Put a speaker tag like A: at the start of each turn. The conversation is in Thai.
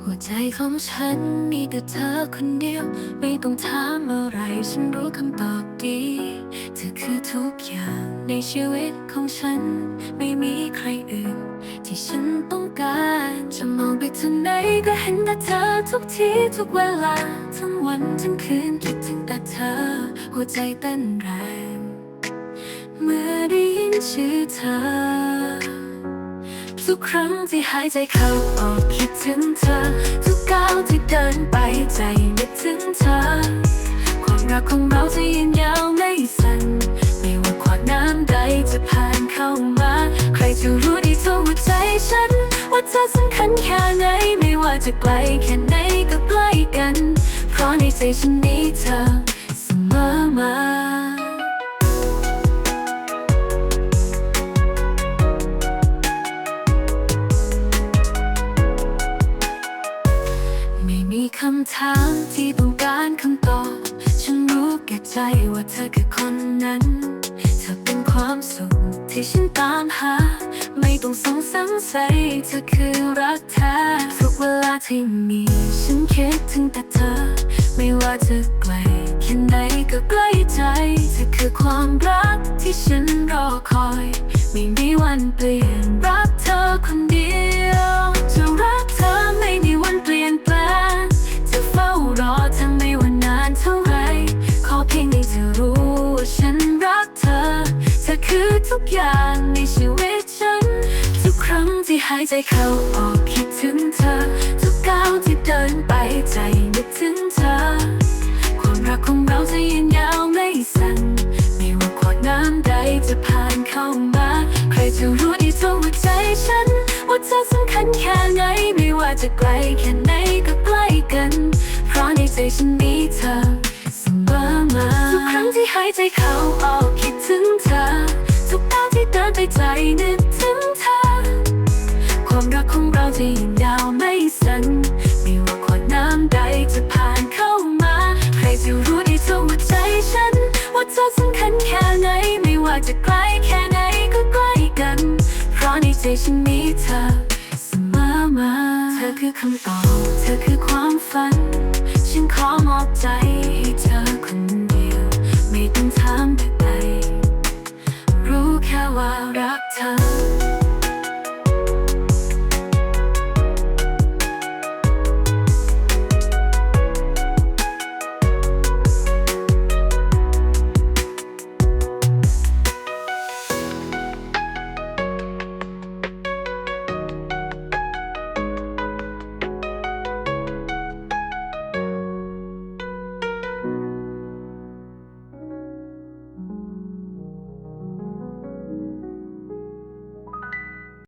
A: หัวใจของฉันมีแต่เธอคนเดียว ไม่ต้องถามอะไร ฉันรู้คำตอบดี เธอคือทุกอย่างในชีวิตของฉัน ไม่มีใครอื่น ที่ฉันต้องการ จะมองไปทางไหนก็เห็นแต่เธอทุกทีทุกเวลา ทั้งวันทั้งคืนคิดถึงแต่เธอ หัวใจเต้นแรง เมื่อได้ยินชื่อเธอ ทุกครั้งที่หายใจเข้าออกคิดถึงเธอ ทุกก้าวที่เดินไปใจนึกถึงเธอ ความรักของเราจะยืนยาวไม่สั่นไม่ว่าขวากน้ำใดจะผ่านเข้ามา ใครจะรู้ดีเท่าหัวใจฉัน ว่าเธอสำคัญแค่ไหนไม่ว่าจะไกลแค่ไหนก็ใกล้กัน เพราะในใจฉันมีเธอ ถามที่ต้องการคำตอบ ฉันรู้แก่ใจว่าเธอคือคนนั้น เธอเป็นความสุขที่ฉันตามหา ไม่ต้องสงสัยเธอคือรักแท้ทุกเวลาที่มี ฉันคิดถึงแต่เธอ ไม่ว่าจะไกลแค่ไหนก็ใกล้ใจเธอคือความรักที่ฉันรอคอย ไม่มีวันเปลี่ยน ทุกอย่างในชีวิตฉัน ทุกครั้งที่หายใจเข้าออกคิดถึงเธอ ทุกก้าวที่เดินไปใจนึกถึงเธอ ความรักของเราจะยืนยาวไม่สั่นไม่ว่าขวดน้ำใดจะผ่านเข้ามา ใครจะรู้ดีเท่าหัวใจฉัน ว่าเธอสำคัญแค่ไหนไม่ว่าจะไกลแค่ไหนก็ใกล้กัน เพราะในใจฉันมีเธอเสมอมาทุกครั้งที่หายใจเข้าออก ใจนึกถึงเธอ ความรักของเราจะยืนยาวไม่สั่นไม่ว่าขวดน้ำใดจะผ่านเข้ามา ใครจะรู้ดีเท่าหัวใจฉัน ว่าเธอสำคัญแค่ไหน ไม่ว่าจะไกลแค่ไหนก็ใกล้กัน เพราะในใจฉันมีเธอเสมอมา เธอคือคำตอบ เธอคือความฝัน ฉันขอมอบใจให้เธอคน